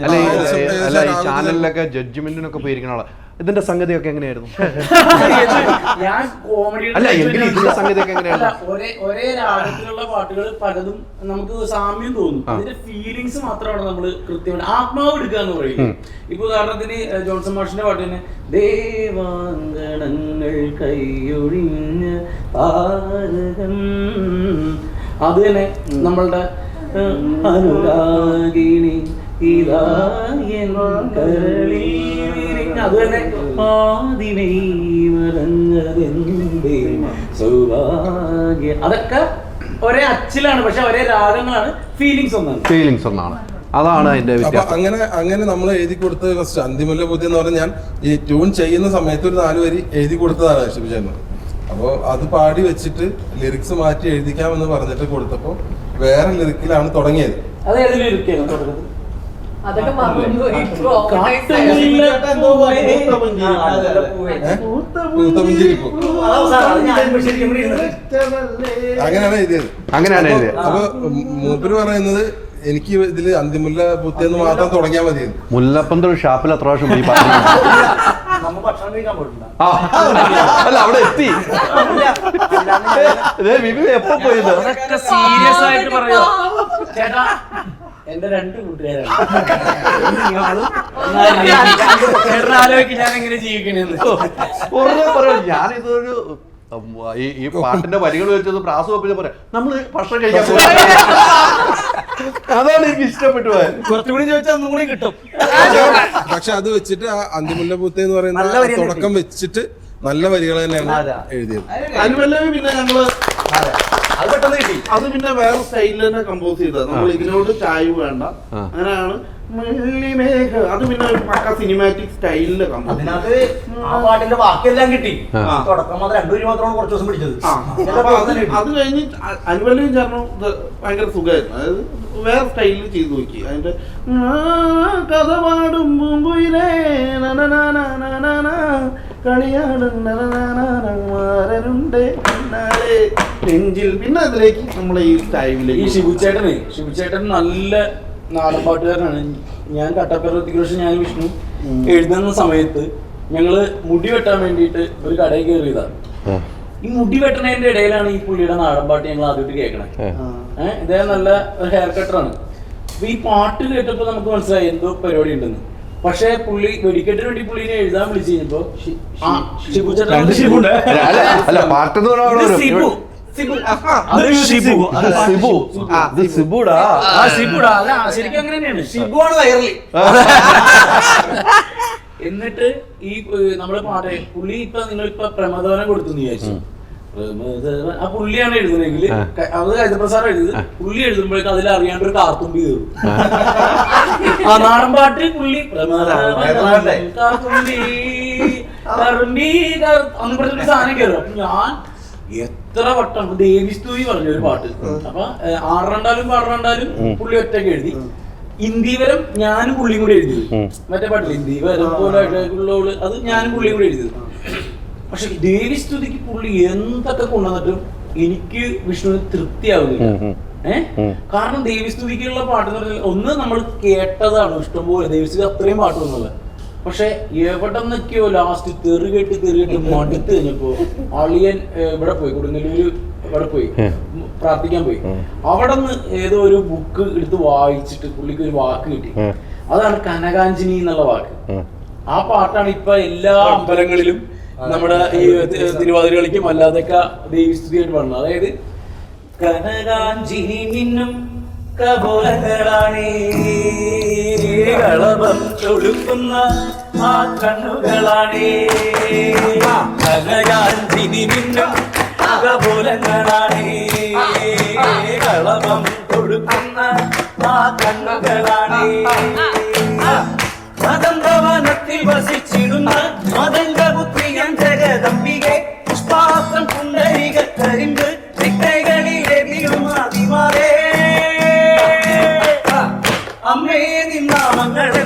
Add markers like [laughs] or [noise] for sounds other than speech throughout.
അല്ല ഈ- അല്ല ഈ ആ ചാനലിലൊക്കെ ജഡ്ജ്മെന്റിനൊക്കെ പോയിരിക്കണ ആളാ. ഇതിന്റെ സംഗതിയൊക്കെ എങ്ങനെയായിരുന്നു? [laughs] ഞാൻ കോമഡി അല്ല, എങ്കിലും ഇതിന്റെ സംഗതിയൊക്കെ എങ്ങനെയാണ്? ഒരേ ഒരേ രാഗത്തിലുള്ള പാട്ടുകൾ പലതും നമുക്ക് സാമ്യം തോന്നും. അതിന്റെ ഫീലിങ്സ് മാത്രമാണ് നമ്മൾ കൃത്യമായിട്ട് ആത്മാവ് എടുക്കുക എന്ന് പറയും ഇപ്പൊ ഉദാഹരണത്തിന് ഏഹ്, ജോൺസൺ മാഷിന്റെ പാട്ട് തന്നെ ദേവാങ്കണങ്ങൾ കൈയൊഴിഞ്ഞ താരകം അത് തന്നെ നമ്മളുടെ ഏഹ്, അനുരാഗിണി. ഇതാ അത് തന്നെ ആദിമേ മറഞ്ഞതെന്തേ സൗഭാഗ്യ. അതൊക്കെ ഒരേ അച്ചിലാണ് പക്ഷെ ഒരേ രാഗങ്ങളാണ് ഫീലിങ്സ് ഒന്നാണ്. ഫീലിങ്സ് ഒന്നാണ്. അതാണ് അതിന്റെ അങ്ങനെ അങ്ങനെ നമ്മൾ എഴുതി കൊടുത്ത ഫസ്റ്റ് അന്തിമല്ല ബുദ്ധി എന്ന് പറഞ്ഞാൽ ഞാൻ ഈ ട്യൂൺ ചെയ്യുന്ന സമയത്ത് ഒരു നാല് വരി എഴുതി കൊടുത്തതാണ് ശിവചേട്ടൻ അപ്പോൾ അത് പാടി വെച്ചിട്ട് ലിറിക്സ് മാറ്റി എഴുതിക്കാമെന്ന് പറഞ്ഞിട്ട് കൊടുത്തപ്പോൾ വേറെ ലിറിക്കിലാണ് തുടങ്ങിയത്. അത് ഇരിക്കുന്നു തുടക്കത്തിൽ അതൊക്കെ അങ്ങനെയാണ് എഴുതിയത്. അപ്പൊ മൂപ്പര് പറയുന്നത് എനിക്ക് ഇതിൽ അന്തിമുല്ല പുത്തേന്ന് മാത്രം തുടങ്ങിയാൽ മതി മുല്ലപ്പന്തൊരു ഷാപ്പിൽ അത്ര പ്രാവശ്യം പോയി അല്ല അവിടെ എത്തി. എപ്പോ പോയത്? സീരിയസ് ആയിട്ട് പറയാ എന്റെ രണ്ട് കൂട്ടുകാരാണ്. ചേട്ടൻ ആലോചിക്കും ഞാൻ എങ്ങനെ ജീവിക്കണെന്ന്. പറയാം. ഞാനിതൊരു ഈ ഈ പാട്ടിന്റെ വരികൾ വെച്ചത് പ്രാസ് ഒപ്പിച്ച പറയാം നമ്മൾ ഭക്ഷണം കഴിക്കാൻ പോകും അതാണ് എനിക്ക് ഇഷ്ടപ്പെട്ടു പോയത്. കുറച്ചുകൂടി ചോദിച്ചാൽ ഒന്നും കൂടി കിട്ടും. പക്ഷെ അത്. വെച്ചിട്ട് ആ അന്തിമുല്ല പൂത്ത എന്ന് പറയുന്ന ആ തുടക്കം വെച്ചിട്ട് നല്ല വരികൾ തന്നെയാണ് എഴുതിയത്. അനുപല്ലവി പിന്നെ ഞങ്ങൾ അത് കിട്ടി അത് പിന്നെ വേറെ സ്റ്റൈലിൽ തന്നെ കമ്പോസ് ചെയ്ത നമ്മൾ ഇതിനോട് ചായവ് വേണ്ട അങ്ങനെയാണ് അത് പിന്നെ പക്ക സിനിമാറ്റിക് സ്റ്റൈലിൽ അതിനകത്ത് ആ പാട്ടിന്റെ ബാക്കിയെല്ലാം കിട്ടി തുടക്കം മാത്രം കുറച്ച് ദിവസം അത് കഴിഞ്ഞ് അനുവലിയും ചേർന്നു ഭയങ്കര സുഖമായിരുന്നു അതായത് വേറെ സ്റ്റൈലിൽ ചെയ്തു നോക്കി അതിന്റെ കഥ പാടും പൂമ്പുയിലേ കളിയാടും മാരനുണ്ടേ നെഞ്ചിൽ പിന്നെ അതിലേക്ക് നമ്മളെ ഈ ടൈമിലേക്ക് ഈ ശിവുച്ചേട്ടനെ ശിവുച്ചേട്ടൻ നല്ല നാടൻ പാട്ടുകാരനാണ് ഞാൻ കട്ടപ്പന കൃഷി ഞാൻ വിഷ്ണു എഴുതുന്ന സമയത്ത് ഞങ്ങൾ മുടി വെട്ടാൻ വേണ്ടിയിട്ട് ഒരു കടയിൽ കയറിയതാണ് ഈ മുടി വെട്ടണതിന്റെ ഇടയിലാണ് ഈ പുള്ളിയുടെ നാടൻ പാട്ട് ഞങ്ങൾ ആദ്യമായിട്ട് കേൾക്കണേ. ഏഹ് ഇദ്ദേഹം നല്ല ഒരു ഹെയർ കട്ടറാണ് അപ്പൊ ഈ പാട്ട് കേട്ടപ്പോ നമുക്ക് മനസ്സിലായി എന്തോ പരിപാടി ഉണ്ടെന്ന്. പക്ഷേ പുള്ളി വെടിക്കെട്ടിന് വേണ്ടി പുള്ളിനെ എഴുതാൻ വിളിച്ചു കഴിഞ്ഞപ്പോ ആ, ശിബുച്ചേട്ടൻ അല്ല പാട്ടെന്ന് പറഞ്ഞാൽ ഷിബു അത് സിബു. ആ, ഇത് സിബുടാ. ആ ഷിബുടാ അല്ല ശരിക്കും അങ്ങനെ തന്നെയാണ് ഷിബുവാണ് വൈറലി എന്നിട്ട് ഈ നമ്മുടെ പാട്ട് പുള്ളി ഇപ്പൊ നിങ്ങൾ ഇപ്പൊ പ്രമദവനം കൊടുത്തു വിചാരിച്ചു ആ പുള്ളിയാണ് എഴുതുന്നെങ്കിൽ. അത് ഹരിതപ്രസാദ് എഴുതുന്നത്. പുള്ളി എഴുതുമ്പോഴേക്കും അതിൽ അറിയാണ്ട് ഒരു കാർത്തുമ്പി കയറും. ആ. നാടൻ പാട്ട് പുള്ളി കാർത്തുമ്പി അന്ന് പറഞ്ഞൊരു സാധനം കയറും ഞാൻ എത്ര വട്ടം ദേവിസ്തുതി പറഞ്ഞ ഒരു പാട്ട്. അപ്പൊ ആറണ്ടാലും പാടണ്ടാലും പുള്ളി ഒറ്റയ്ക്ക് എഴുതി. ഇന്ദീവരം ഞാനും പുള്ളിയും കൂടി എഴുതിയത്. മറ്റേ പാട്ടില്ല ഇന്ദീവരം പോലെ അത് ഞാനും പുള്ളിയും കൂടി എഴുതിയത്. പക്ഷെ ദേവി സ്തുതിക്ക് പുള്ളി എന്തൊക്കെ കൊണ്ടുവന്നിട്ടും എനിക്ക് വിഷ്ണുവിന് തൃപ്തിയാവുന്നില്ല. ഏഹ് കാരണം ഏഹ് സ്തുതിക്കുള്ള പാട്ട് എന്ന് പറഞ്ഞാൽ ഒന്ന് നമ്മൾ കേട്ടതാണ് ഇഷ്ടംപോലെ. ദേവി സ്തുതി അത്രയും പാട്ടൊന്നുമില്ല പക്ഷെ എവിടെ നിന്നൊക്കെയോ ലാസ്റ്റ് തെറി കെട്ടി തെറിയിട്ട് മടുത്ത് കഴിഞ്ഞപ്പോ അളിയൻ ഇവിടെ പോയി കൊടുങ്ങല്ലൂര് ഇവിടെ പോയി. പ്രാർത്ഥിക്കാൻ പോയി. അവിടെ നിന്ന് ഏതോ ഒരു ബുക്ക് എടുത്ത് വായിച്ചിട്ട് പുള്ളിക്ക് ഒരു വാക്ക് കിട്ടി. അതാണ് കനകാഞ്ജനി എന്നുള്ള വാക്ക്. ആ പാട്ടാണ് ഇപ്പൊ എല്ലാ അമ്പലങ്ങളിലും നമ്മുടെ ഈ തിരുവാതിരകളിക്കും അല്ലാതൊക്കെ ദേവിസ്തുതിയായിട്ട് പാടുന്നത്. അതായത് കനകാഞ്ജിനി മിന്നും കപോലങ്ങളാണേ. കളപം തൊടുക്കുന്ന ആ. കണ്ണുകളാണേ കലയാഞ്ചിനി മിന്നും അകപോലങ്ങളാണേ കളവം കൊടുക്കുന്ന ആ. കണ്ണുകളാണേ മതംഗവനത്തിൽ വസിച്ചിടുന്ന മതംഗ പുത്രിയൻ ജഗദംബികെ പുഷ്പാസ്ത്രം കുണ്ടരിക കരിമ്പ് തിക്കൈകളിൽ എതിരും അതിമാറേ അമ്മേ നിന്നാമങ്ങളെ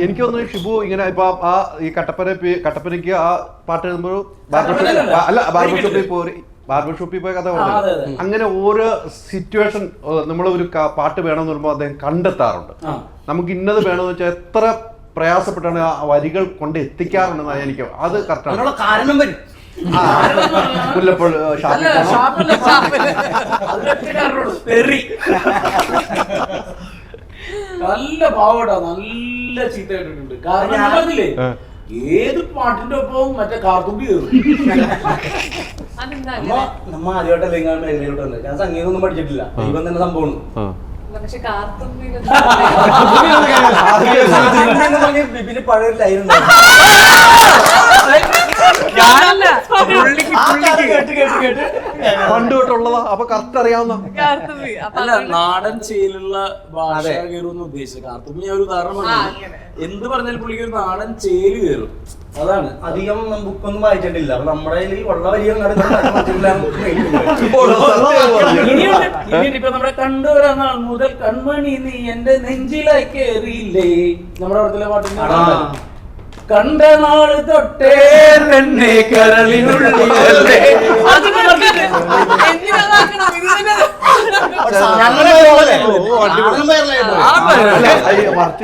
എനിക്ക് തോന്നുന്നു ഷിബു ഇങ്ങനെ ഇപ്പൊ ആ ഈ കട്ടപ്പന കട്ടപ്പനയ്ക്ക് ആ പാട്ട് എഴുതുമ്പോൾ ബാർബർ ഷോപ്പ് അല്ല ബാർബർ ഷോപ്പിൽ. പോയി ബാർബർ ഷോപ്പിൽ പോയ കഥ പറഞ്ഞു. അങ്ങനെ ഓരോ സിറ്റുവേഷൻ നമ്മൾ ഒരു പാട്ട് വേണമെന്ന് പറയുമ്പോൾ അദ്ദേഹം കണ്ടെത്താറുണ്ട്. നമുക്ക് ഇന്നത് വേണമെന്ന് വെച്ചാൽ എത്ര പ്രയാസപ്പെട്ടാണ് ആ വരികൾ കൊണ്ട് എത്തിക്കാറുണ്ടെന്ന് എനിക്ക് അത് കറക്റ്റാണ് കാരണം വരും. മുല്ലപ്പോൾ അല്ല നല്ല പാവടാ നല്ല ചീത്ത കേട്ടിട്ടുണ്ട് കാരണം ഞാൻ പറഞ്ഞില്ലേ. ഏത് പാട്ടിന്റെ ഒപ്പവും മറ്റേ കാർത്തുമ്പി കയറും. നമ്മ? നമ്മ ആദ്യമായിട്ടല്ലേ ഇങ്ങനെ മേഖലയിലോട്ട് വന്നത്. ഞാൻ സംഗീതം ഒന്നും പഠിച്ചിട്ടില്ല ദൈവം തന്നെ സംഭവമാണ്. പിന്നെ പക്ഷെ പഴയ ലൈൻ ഞാനല്ല. കേട്ട് കേട്ട് കേട്ട്. പണ്ട് തൊട്ടുള്ളതാ അപ്പൊ കറക്റ്റ് അറിയാവുന്ന കാർത്തുമ്പി അപ്പൊ അല്ല നാടൻ ചേലുള്ള ഭാഷ കയറും ഉദ്ദേശിച്ചത്. കാർത്തുമ്പി ഞാൻ ഒരു ഉദാഹരണം പറഞ്ഞു. എന്ത് പറഞ്ഞാലും പുള്ളിക്ക് ഒരു നാടൻ ചേൽ കയറും. അതാണ്. അധികം ബുക്കൊന്നും വായിച്ചിട്ടില്ല. അപ്പൊ നമ്മുടെ കയ്യിൽ ഉള്ള വലിയ ഇപ്പൊ നമ്മുടെ മുതൽ കൺമണി നീ എന്റെ നെഞ്ചിലായി കയറിയില്ലേ നമ്മുടെ അവിടുത്തെ പാട്ടിന്റെ കണ്ട നാൾ തൊട്ടേ തന്നെ കരളിനുള്ളിലല്ലേ?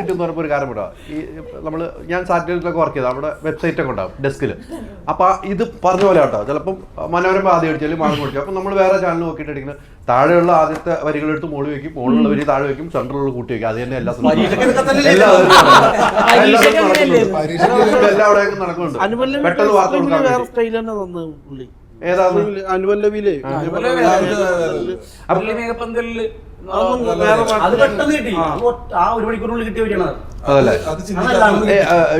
എന്ന് പറയുമ്പോൾ ഒരു കാര്യം വിടാം ഈ നമ്മൾ ഞാൻ സാറ്റലൈറ്റിലൊക്കെ വർക്ക് ചെയ്ത നമ്മുടെ വെബ്സൈറ്റ് ഒക്കെ ഉണ്ടാവും ഡെസ്കിൽ അപ്പൊ ഇത് പറഞ്ഞ പോലെ കേട്ടോ. ചിലപ്പം മനോരമ ആദ്യം അടിച്ചാലും മാസം കുടിച്ചു അപ്പൊ നമ്മൾ വേറെ ചാനൽ നോക്കിയിട്ട് അടിക്കുന്നത് താഴെയുള്ള ആദ്യത്തെ വരികൾ എടുത്ത് മുകളിൽ വെക്കും. മുകളിലുള്ള വരി താഴെ വെക്കും. സെൻട്രലുള്ള കൂട്ടി വെക്കും. അത് തന്നെ എല്ലാ വേറെ. സ്റ്റൈൽ തന്നെ പുള്ളി. അനുപല്ലവിയിലെ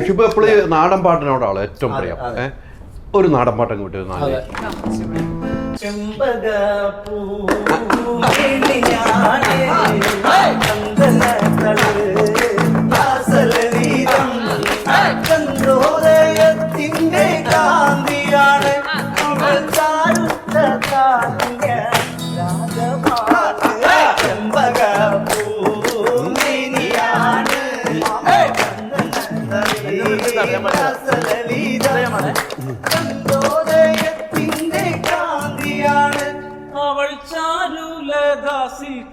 ഷിബു എപ്പോഴും നാടൻ പാട്ടിനോടാണ് ഏറ്റവും പ്രിയം? ഒരു നാടൻ പാട്ട് അങ്ങോട്ട് നാല്